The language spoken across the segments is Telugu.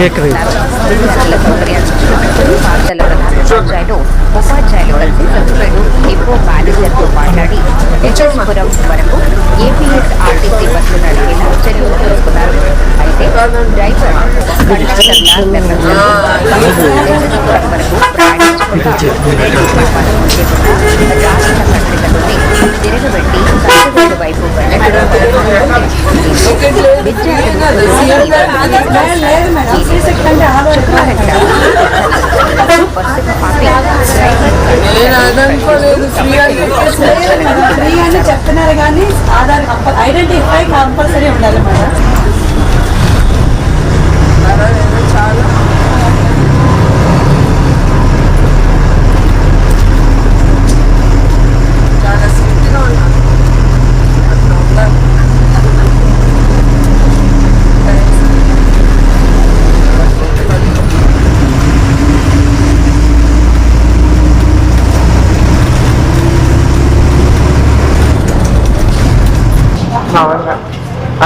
శేఖర్ విద్యార్థుల ప్రధానోపాధ్యాయులు ఉపాధ్యాయులు కలిసి సభ్యులు డిపో మేనేజర్తో మాట్లాడి యశస్పురం వరకు ఏపీఎస్ ఆర్టీసీ బస్సు నడిపేలా చర్యలు తీసుకున్నారు అయితే డ్రైవర్ వరకు తిరగబెట్టి వైపు వెళ్ళడం విద్యార్థులు ఫ్రీ అని చెప్తున్నారు కానీ ఆధార్ ఐడెంటిఫై కంపల్సరీ ఉండాలి మేడం చాలా స్ట్రిక్ట్గా ఉన్నాను అట్లా ఉండాలి అవునా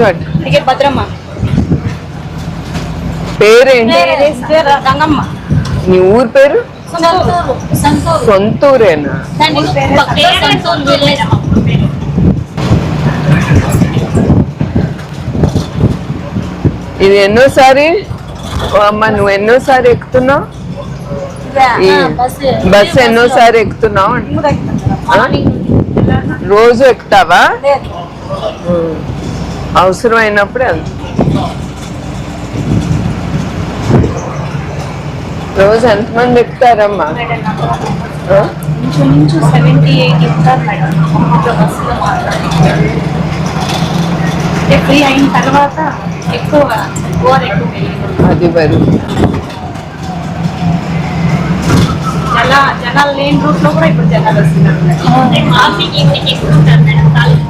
కూర్చోండి భద్రమ్మ. పేరేంటి నీ ఊరు పేరు? సంతూరు. సంతూరు. సొంతూరేనా? ఇది ఎన్నోసారి? అమ్మ నువ్వు ఎన్నోసారి ఎక్కుతున్నావు? బస్. ఎన్నోసారి ఎక్కుతున్నావు? రోజు ఎక్కుతావా? ఉం. అవసరం అయినప్పుడే వెళ్తా. రోజు ఎంతమంది ఎక్కుతారమ్మా ఫ్రీ అయిన తర్వాత ఎక్కువ. అది మరి జన జనాలు లేని రూట్లో కూడా ఇప్పుడు జనాలు వస్తున్నారు మేడం. మార్నింగ్ ఈవినింగ్ ఎక్కువ ఉంటారు మేడం కాలేజ్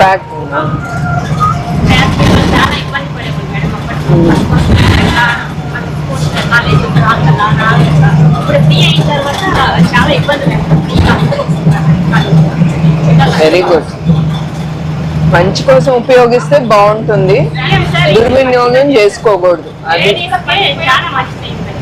వర్క్ వస్తున్నారు. వెరీ గుడ్ మంచి కోసం ఉపయోగిస్తే బాగుంటుంది. దుర్వినియోగం చేసుకోకూడదు. అది లేడీస్కే చాలా మంచిది మేడం.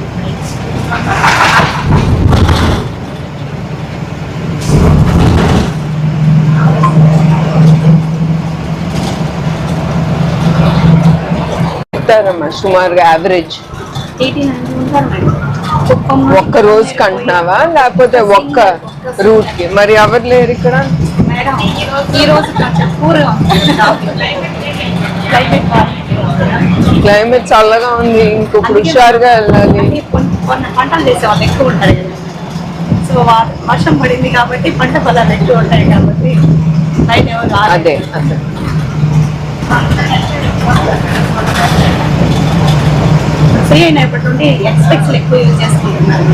చెప్తారమ్మా సుమారుగా యావరేజ్ ఒక్క రోజుకి అంటున్నావా లేకపోతే ఒక్క రూట్కి మరి ఎవరు లేరు ఇక్కడ? రోజు క్లైమేట్ చల్లగా ఉంది. ఇంకొకరు హుషారుగా వెళ్ళాలి. పంటలు ఎక్కువ ఉంటారు సో వర్షం పడింది కాబట్టి పంట పొలాలు ఎక్కువ ఉంటాయి కాబట్టి. అదే అదే. ఫ్రీ అయినప్పటి నుండి ఎక్స్పెక్ట్స్ ఎక్కువ యూజ్ చేసుకుంటున్నారు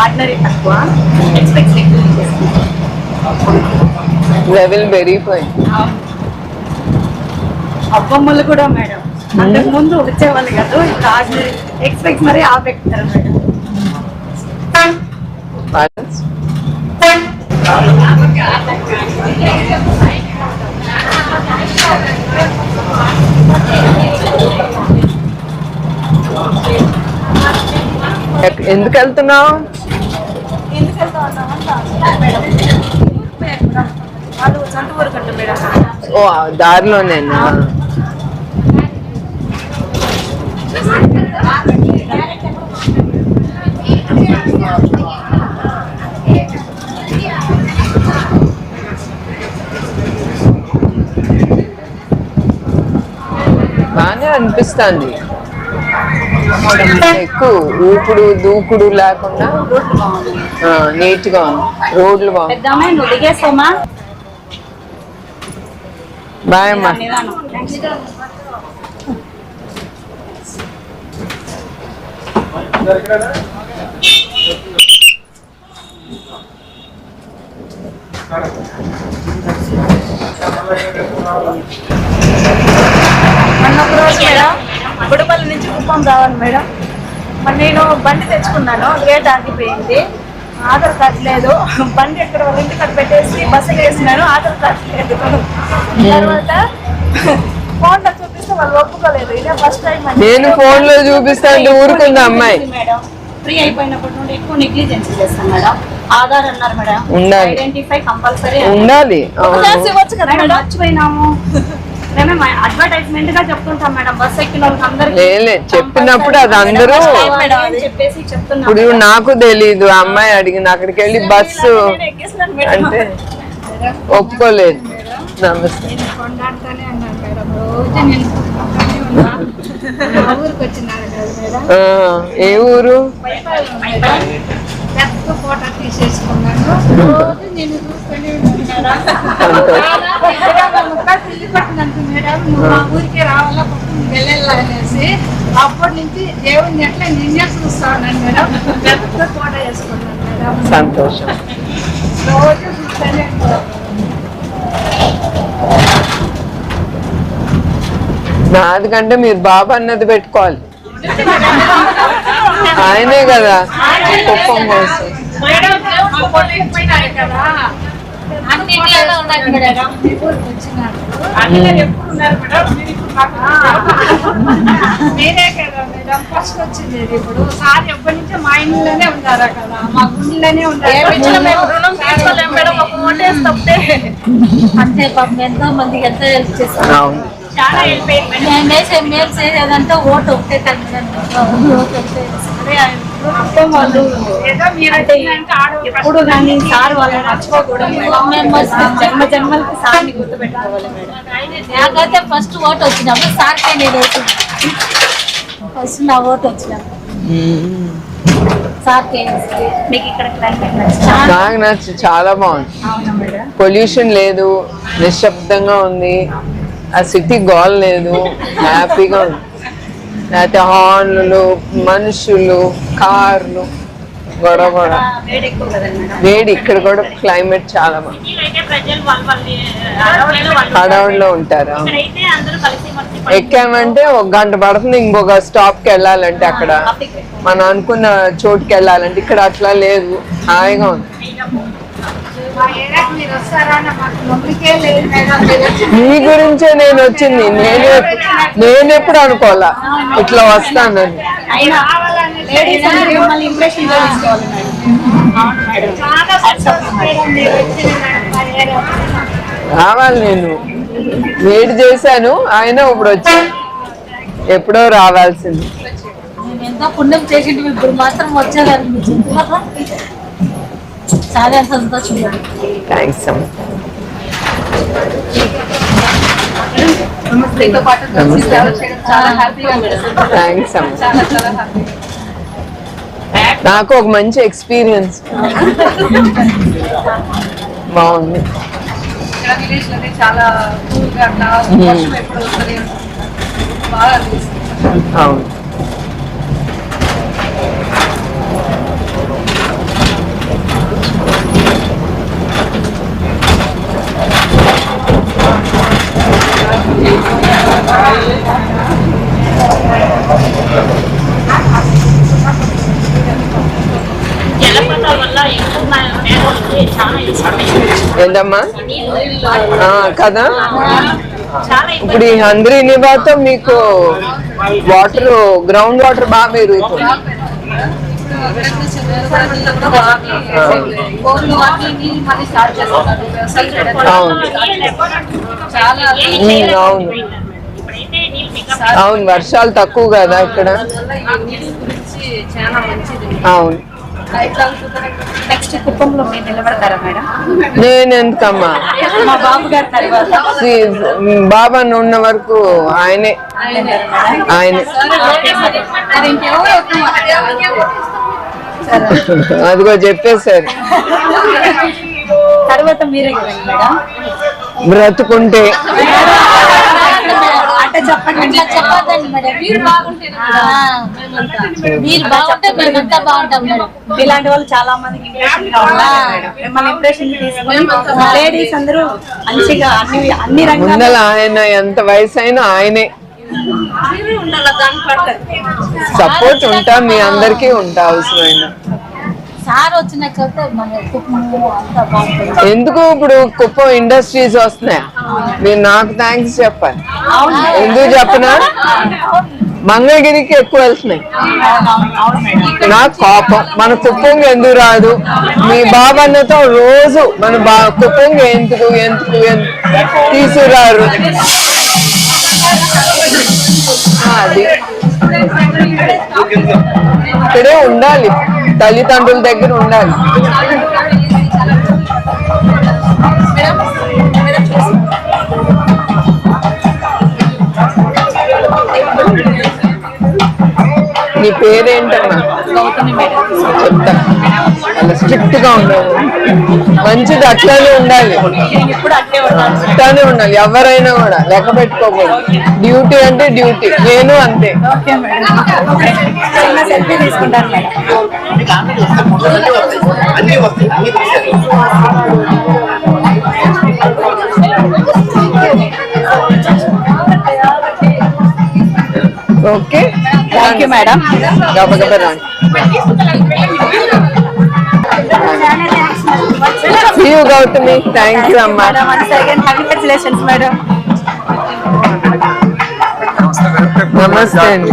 ఆర్డినరీ తక్కువ ఎక్స్పెక్ట్స్ ఎక్కువ యూజ్ చేసుకుంటున్నారు లెవెల్ అబ్బమ్మలు కూడా మేడం. అంతకు ముందు వచ్చేవాళ్ళు కాదు ఇప్పుడు ఆర్డినరీ ఎక్స్పెక్ట్స్ మరీ ఆపెక్తారు మేడం. Balance. ఎక్- ఎందుకు వెళ్తున్నావు? ఓ దారిలోనేనా? బాగానే అనిపిస్తుంది. ఎక్కువ ఊపుడు దూకుడు లేకుండా నీట్గా ఉంది. రోడ్లు బాగుంది. బాయ్ అమ్మా. మొన్న ఒక రోజు గుడిపల్లి నుంచి కుప్పం రావాలి మేడం. మరి నేను బండి తెచ్చుకున్నాను గేట్ ఆగిపోయింది. ఆధార్ కార్డు లేదు. బండి ఎక్కడ? ఇంటికి అక్కడ పెట్టేసి బస్సు వేసినాను ఆధార్ కార్డు లేదు. తర్వాత ఫోన్లో చూపిస్తే వాళ్ళు ఒప్పుకోలేదు. ఇదే ఫస్ట్ టైం నేను phone లో చూపిస్తా అంటే ఊరుకుంది అమ్మాయి. మేడం. ఫ్రీ అయిపోయినప్పటి నుండి ఎక్కువ నెగ్లిజెన్స్ చేస్తాను మేడం. ఆధార్ అన్నారు మేడం. ఉండాలి. ఐడెంటిఫై కంపల్సరీ ఉండాలి. మర్చిపోయినాము. మేమే అడ్వర్టైజ్మెంట్గా చెప్తుంటాం మేడం బస్ ఎక్కిన వాళ్ళకి అందరికీ లేలే, చెప్పినప్పుడు అది అందరూ- చెప్పేసి చెప్తున్నాం ఇప్పుడు నాకు తెలీదు అమ్మాయి అడిగింది అక్కడికి వెళ్ళి బస్సు. అంటే ఒప్పుకోలేదు. నమస్తే. ఏ ఊరు? పెద్ద ఫోటో తీసేసుకున్నాను. రోజు నేను చూస్తూనే పట్టినంత మేడం నువ్వు మా ఊరికే రావాలా వెళ్ళాలా అనేసి అప్పటి నుంచి దేవుని ఎట్లా నిన్నే చూస్తా ఉన్నాను మేడం పెద్ద ఫోటో వేసుకున్నాను మేడం. సంతోషం. రోజు చూస్తూనే ఉంటాను. నాది కంటే మీరు బాబు అన్నది పెట్టుకోవాలి. ఆయనే కదా. కుప్పం కోసం అయిపోయినాయి కదా మేడం ఫస్ట్ వచ్చింది ఇప్పుడు సార్ ఎప్పటి నుంచో మా ఇంట్లోనే ఉన్నారు కదా మా గుండెలోనే తప్పితే అంతే పాపం ఎంతో మందికి ఎంతో హెల్ప్ చేస్తాం వేసే మేలు చేసేదంటే ఓటు ఒకటే ఎప్పుడు కానీ సార్ వాళ్ళని మేడం. జన్మ జన్మలకి సార్ని గుర్తుపెట్టుకోవాలి మేడం. నాకైతే ఫస్ట్ ఓటు వచ్చినప్పుడు సార్కే నేను వచ్చింది ఫస్ట్ నా ఓటు వచ్చినప్పుడు? నాకు నచ్చి చాలా బాగుంది. అవునా మేడం? పొల్యూషన్ లేదు నిశ్శబ్దంగా ఉంది. ఆ సిటీ గోల్ లేదు. హ్యాపీగా ఉంది. లేకపోతే హార్న్లు మనుషులు కార్లు గొడవ. గొడవ వేడి ఇక్కడ కూడా క్లైమేట్ చాలా బాగుంది. అడవులలో హడావుడిలో ఉంటారు. ఇక్కడైతే అందరూ కలిసి మలిసి ఎక్కామంటే ఒక గంట పడుతుంది ఇంకొక స్టాప్కి వెళ్ళాలంటే అక్కడ. మనం అనుకున్న చోటుకి వెళ్ళాలంటే ఇక్కడ అట్లా లేదు. హాయిగా ఉంది. మా వచ్చి గురించే నేను వచ్చింది. నేను నేను ఎప్పుడు అనుకోవాలా? ఇట్లా వస్తానని. రావాలి నేను. వెయిట్ చేశాను. ఆయన ఇప్పుడు వచ్చాను ఎప్పుడో రావాల్సింది. ఎంతో పుణ్యం చేసింది ఇప్పుడు మాత్రం వచ్చేదనిపించింది. చాలా సంతోషం థ్యాంక్స్ అమ్మ థ్యాంక్స్ అమ్మ చాలా చాలా హ్యాపీ. నాకు ఒక మంచి ఎక్స్పీరియన్స్ బాగుంది. ఇక్కడ విలేజ్లోనే చాలా కూల్గా అట్లా వర్షం ఎప్పుడు వస్తుంది బాగా అనిపిస్తుంది అవును జలపాతాల వల్ల ఎక్కువ మేఘాలకి చాలా ఇష్టం ఏంటమ్మా కదా? ఇప్పుడు ఈ హంద్రీ నివాతో మీకు వాటర్ గ్రౌండ్ వాటర్ బాగా పెరుగుతుంది. చేయడం. అవును. అవును. అవును వర్షాలు తక్కువ కదా ఇక్కడ. అవును. నెక్స్ట్ కుప్పంలో మీరు నిలబడతారా మేడం? నేను ఎందుకమ్మా మా బాబు ఉన్న వరకు ఆయనే. ఆయనే. అదిగో చెప్పేశారు. తర్వాత మీరే బ్రతుకుంటే. అంటే చెప్పండి. అట్లా చెప్పొద్దండి మేడం మీరు బాగుంటే మీరు బాగుంటే మేమంతా బాగుంటాం మేడం ఇలాంటి వాళ్ళు చాలా మందికి. మిమ్మల్ని ఇంప్రెషన్ తీసుకొని లేడీస్ అందరూ మంచిగా అన్ని ఆయన ఎంత వయసు అయినా ఆయనే. సపోర్ట్ ఉంటా మీ అందరికీ ఉంటా అవసరమైన. సార్ ఎందుకు ఇప్పుడు కుప్పం ఇండస్ట్రీస్ వస్తున్నాయా? మీరు నాకు థ్యాంక్స్ చెప్పాలి. ఎందుకు చెప్పనా? మంగళగిరికి ఎక్కువ వెళ్తున్నాయి. నాకు కోపం. మన కుప్పంగా ఎందుకు రాదు? మీ బాబన్నతో రోజు మన బా కుప్పంగా ఎందుకు ఎందుకు ఎందుకు తీసుకురారు? అది. ఇక్కడే ఉండాలి. తల్లిదండ్రుల దగ్గర ఉండాలి. పేరేంటన్నా చెప్తా అలా స్ట్రిక్ట్గా ఉండాలి మంచిది అట్లానే ఉండాలి. అట్లానే ఉండాలి. ఎవరైనా కూడా లెక్క పెట్టుకోకూడదు డ్యూటీ అంటే డ్యూటీ. నేను అంతే. ఓకే. థ్యాంక్ యూ మేడం గబగబా రండి See you, Gautami thank you అమ్మా. కంగ్రాచులేషన్స్ మేడం నమస్తే అండి